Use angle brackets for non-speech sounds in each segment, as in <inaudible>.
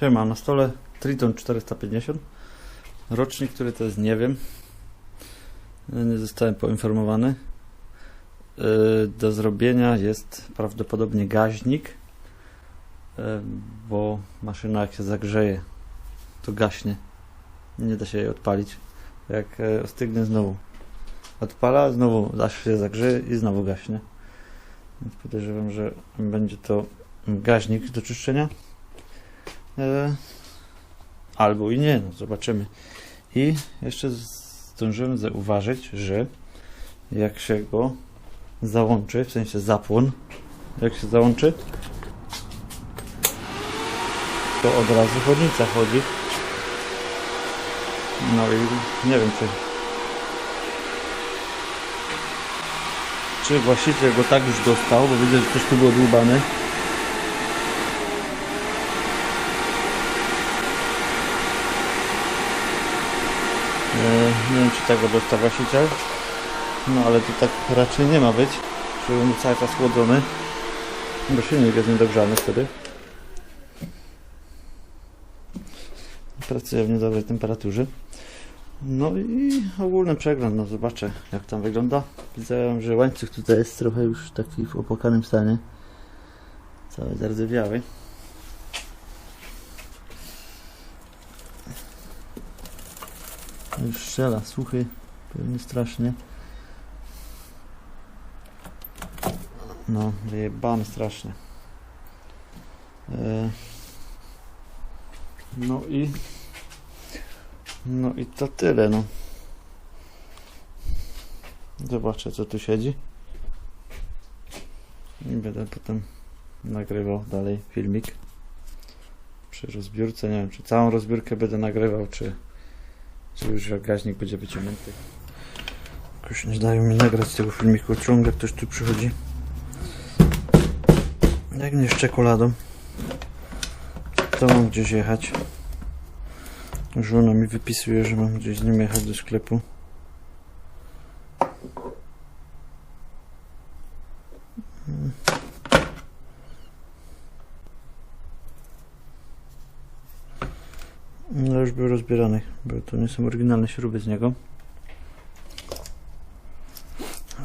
Siema, na stole Triton 450. Rocznik, który to jest, nie wiem. Nie zostałem poinformowany. Yy, Do zrobienia jest prawdopodobnie gaźnik, yy, bo maszyna jak się zagrzeje, to gaśnie. Nie da się jej odpalić. Jak e, ostygnie znowu odpala, znowu aż się zagrzeje i znowu gaśnie. Więc podejrzewam, że będzie to gaźnik do czyszczenia. E, albo i nie, no zobaczymy. I jeszcze zdążyłem zauważyć, że jak się go załączy, w sensie zapłon, jak się załączy, to od razu chodnica chodzi. No i nie wiem, czy czy właściciel go tak już dostał, bo widzę, że coś tu było dłubane. E, Nie wiem, czy tego dostał właściciel. No ale to tak raczej nie ma być. Żeby był cały czas chłodzony. Bo silnik jest niedogrzany wtedy. Pracuje w niedobrej temperaturze. No i ogólny przegląd, no zobaczę jak tam wygląda. Widzę, że łańcuch tutaj jest trochę już taki w opłakanym stanie. Cały zardzewiały. Już strzela, suchy, pewnie strasznie. No, wyjebany strasznie. E, No i... No i to tyle, no. Zobaczę, co tu siedzi. I będę potem nagrywał dalej filmik. Przy rozbiórce, nie wiem, czy całą rozbiórkę będę nagrywał, czy, czy już gaźnik będzie wyciągnięty. Jakoś nie dają mi nagrać tego filmiku. Ciągle ktoś tu przychodzi. Jak nie z czekoladą, to mam gdzieś jechać. Żona mi wypisuje, że mam gdzieś z nim jechać do sklepu. No już był rozbierany, bo to nie są oryginalne śruby z niego.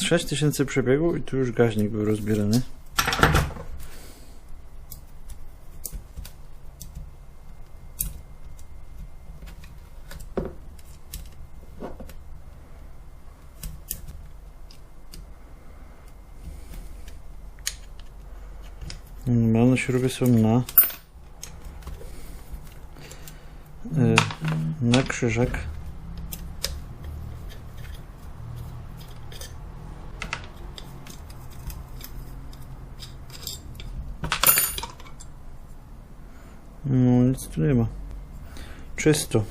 6000 przebiegu i tu już gaźnik był rozbierany. Normalne śruby są na y, na krzyżek. No nic tu nie ma. Czysto.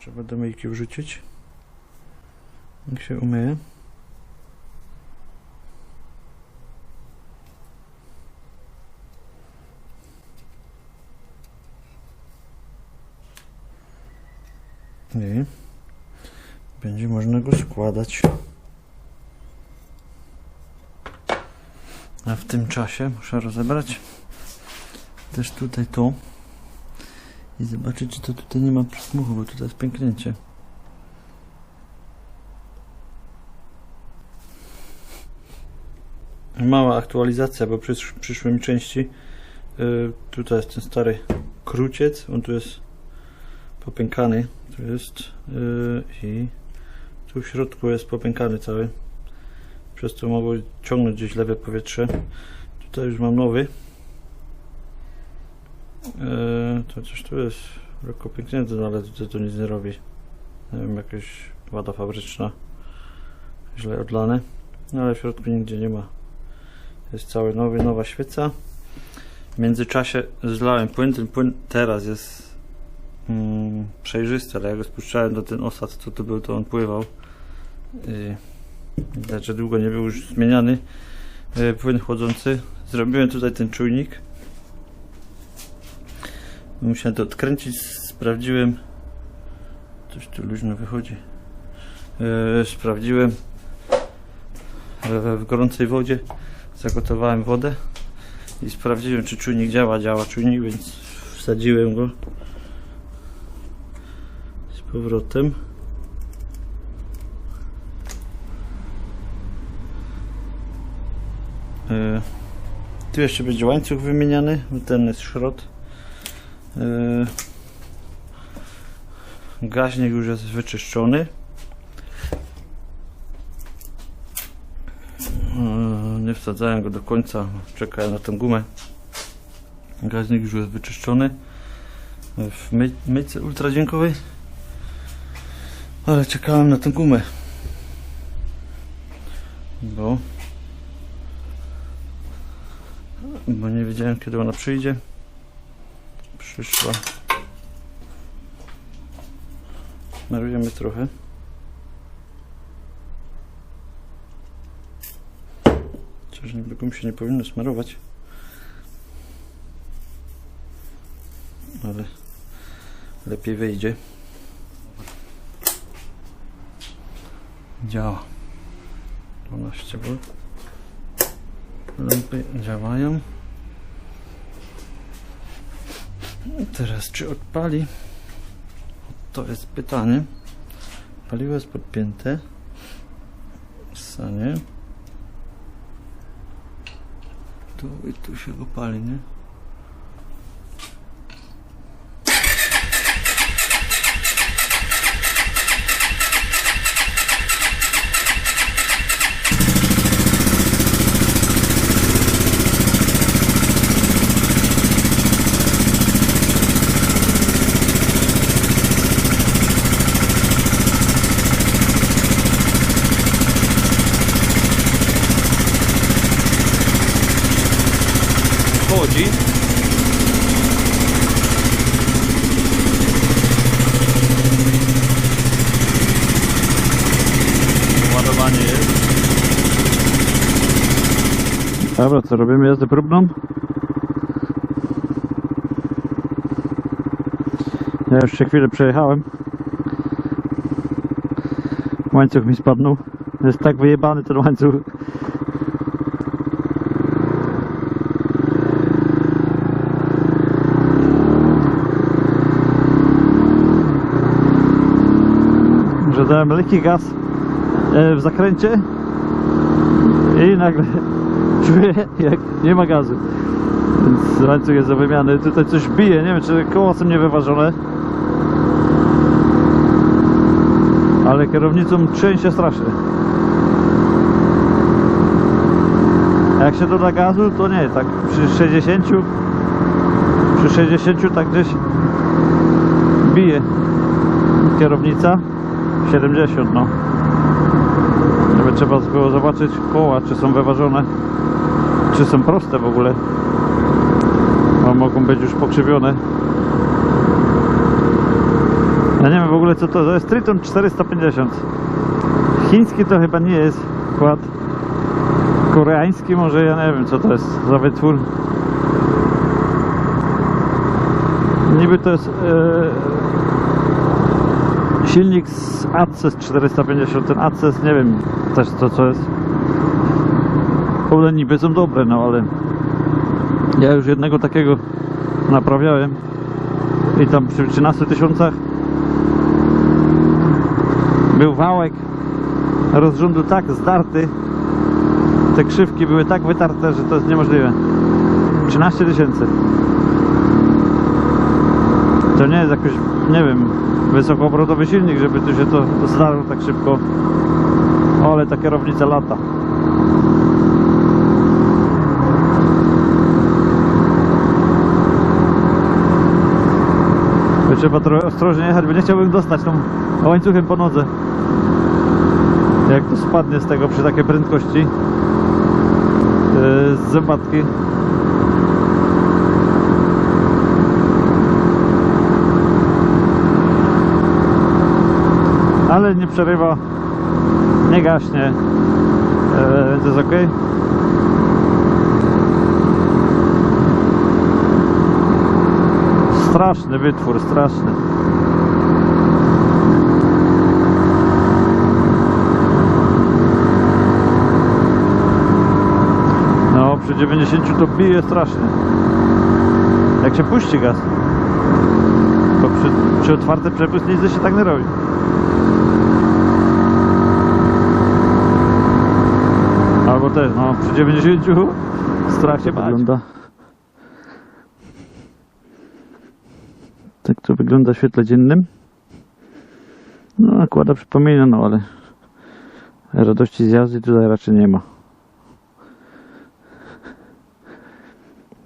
Trzeba do myjki wrzucić. Jak się umyje. I będzie można go składać. A w tym czasie muszę rozebrać też tutaj to i zobaczyć, czy to tutaj nie ma przysmuchu, bo tutaj jest pęknięcie. Mała aktualizacja, bo przysz, przyszły mi części. Yy, tutaj jest ten stary kruciec, on tu jest popękany, tu jest yy, i tu w środku jest popękany cały. Przez to mogło ciągnąć gdzieś lewe powietrze. Tutaj już mam nowy. Yy, to coś tu jest lekko pęknięte, no ale tutaj to nic nie robi. Nie wiem, jakaś wada fabryczna. Źle odlane. No ale w środku nigdzie nie ma. Jest cały nowy, nowa świeca. W międzyczasie zlałem płyn. Ten płyn teraz jest mm, przejrzysty, ale jak go spuszczałem do ten osad, co to był, to on pływał. I widać, długo nie był już zmieniany. E, Płyn chłodzący. Zrobiłem tutaj ten czujnik. Musiałem to odkręcić, sprawdziłem. Coś tu luźno wychodzi. E, sprawdziłem w gorącej wodzie. Zagotowałem wodę i sprawdziłem, czy czujnik działa. Działa czujnik, więc wsadziłem go z powrotem. E, Tu jeszcze będzie łańcuch wymieniany, ten jest szrot. E, Gaźnik już jest wyczyszczony. E, Nie wsadzałem go do końca, czekałem na tę gumę. Gaźnik już jest wyczyszczony w my myjce ultradźwiękowej. Ale czekałem na tę gumę. Bo bo nie wiedziałem kiedy ona przyjdzie. Przyszła. Smarujemy trochę. Chociaż niby gum się nie powinno smarować. Ale lepiej wyjdzie. Działa. 12 V. Lampy działają. Teraz czy odpali? To jest pytanie. Paliwo jest podpięte. Sanie. Tu i tu się go pali, nie? Chodzi. Ładowanie jest. Dobra, co robimy jazdę próbną? Ja już się chwilę przejechałem. Łańcuch mi spadnął. Jest tak wyjebany ten łańcuch. że dałem lekki gaz e, w zakręcie i nagle <laughs> jak nie ma gazu. Więc łańcuch jest do wymiany. Tutaj coś bije, nie wiem czy koła są niewyważone. Ale kierownicą trzęsie strasznie. A jak się doda gazu to nie, tak przy 60 przy 60 tak gdzieś bije kierownica. 70 no Żeby trzeba było zobaczyć koła czy są wyważone czy są proste w ogóle. Bo mogą być już pokrzywione. Ja nie wiem w ogóle co to to jest Triton 450 chiński to chyba nie jest kład. Koreański może ja nie wiem co to jest za wytwór. Niby to jest e, silnik z ACES 450 ten ACES nie wiem też to co jest. One niby są dobre no ale ja już jednego takiego naprawiałem i tam przy 13 tysiącach był wałek rozrządu tak zdarty te krzywki były tak wytarte, że to jest niemożliwe. 13 tysięcy to nie jest jakoś, nie wiem, wysokoobrotowy silnik, żeby tu się to zdarło tak szybko. O, ale ta kierownica lata. Trzeba trochę ostrożnie jechać, bo nie chciałbym dostać tą łańcuchem po nodze. Jak to spadnie z tego przy takiej prędkości yy, z zębatki. Ale nie przerywa, nie gaśnie, e, więc jest ok. Straszny wytwór, straszny. 90 to bije strasznie. Jak się puści gaz. To przy, przy otwarty przepust nic się tak nie robi. Albo też, no przy 90 strach się wygląda. Tak to wygląda w świetle dziennym. No, nakłada przypomina, no ale radości z jazdy tutaj raczej nie ma.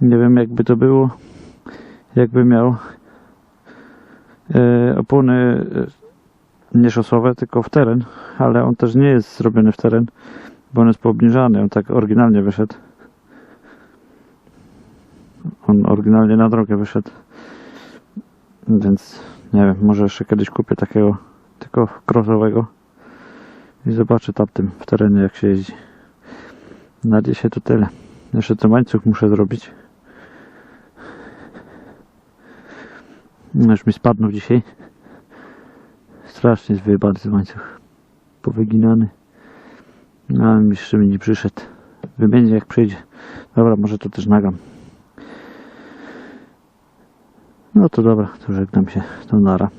Nie wiem jakby to było, jakby miał e, opony e, nie szosowe, tylko w teren, ale on też nie jest zrobiony w teren, bo on jest poobniżany, on tak oryginalnie wyszedł. On oryginalnie na drogę wyszedł. Więc nie wiem, może jeszcze kiedyś kupię takiego tylko crossowego i zobaczę tamtym w terenie jak się jeździ. Na dzisiaj to tyle. Jeszcze ten łańcuch muszę zrobić. Już mi spadnął dzisiaj. Strasznie jest wyjebany łańcuch. Powyginany. No ale jeszcze mi nie przyszedł. Wymienię jak przyjdzie. Dobra, może to też nagam. No to dobra, to żegnam się. To nara.